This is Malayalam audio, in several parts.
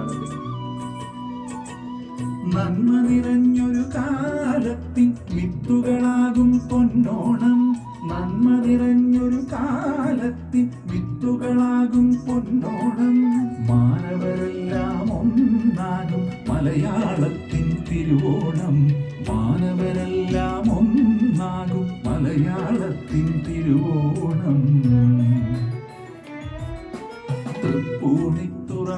കാലത്തിൽ നന്മ നിറഞ്ഞൊരു കാലത്തിൻ വിത്തുകളാകും പൊന്നോണം. നന്മ നിറഞ്ഞൊരു കാലത്തിൻ വിത്തുകളാകും പൊന്നോണം. മാനവരെല്ലാം ഒന്നാകും മലയാളത്തിൻ തിരുവോണം. മാനവരെല്ലാം ഒന്നാകും മലയാളത്തിൻ തിരുവോണം. തൃപ്പൂണിത്തുറ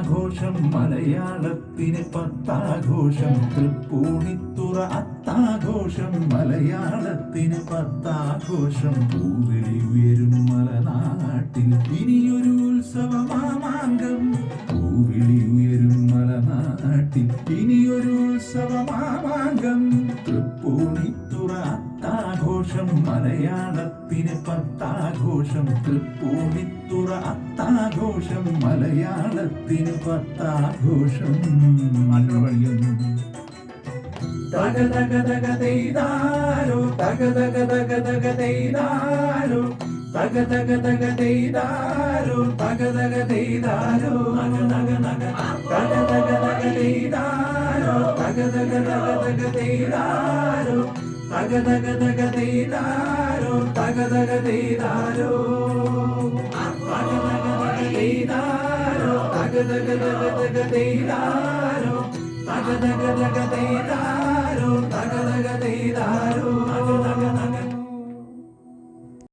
അത്താഘോഷം മലയാളത്തിന് പത്താഘോഷം. തൃപ്പൂണിത്തുറ അത്താഘോഷം മലയാളത്തിന് പത്താഘോഷം. പൂവിളി ഉയരും മലനാട്ടിൽ ഇനിയൊരു ഉത്സവമാമാങ്കം. പൂവിളി ഉയരും മലനാട്ടിൽ ഇനിയൊരു ഉത്സവമാമാങ്കം. തൃപ്പൂണിത്തുറ അത്താഘോഷം മലയാളത്തിന് പത്താഘോഷം തൃപ്പൂണിത്തുറ അത്താഘോഷം മലയാളത്തിന് പത്താഘോഷം. തക തക തക തെയ്താരോ തക തക തക തക തെയ്താരോ തക തക തക തെയ്താരോ തക തക തെയ്താരോ നഗ നഗ നഗ തക തക തക തെയ്താരോ തക തക തക തക തെയ്താരോ തക തകതകതീതാരോ. തകതകതകതീതാരോ തകതകതകതകതീതാരോ തകതകതകതീതാരോ തക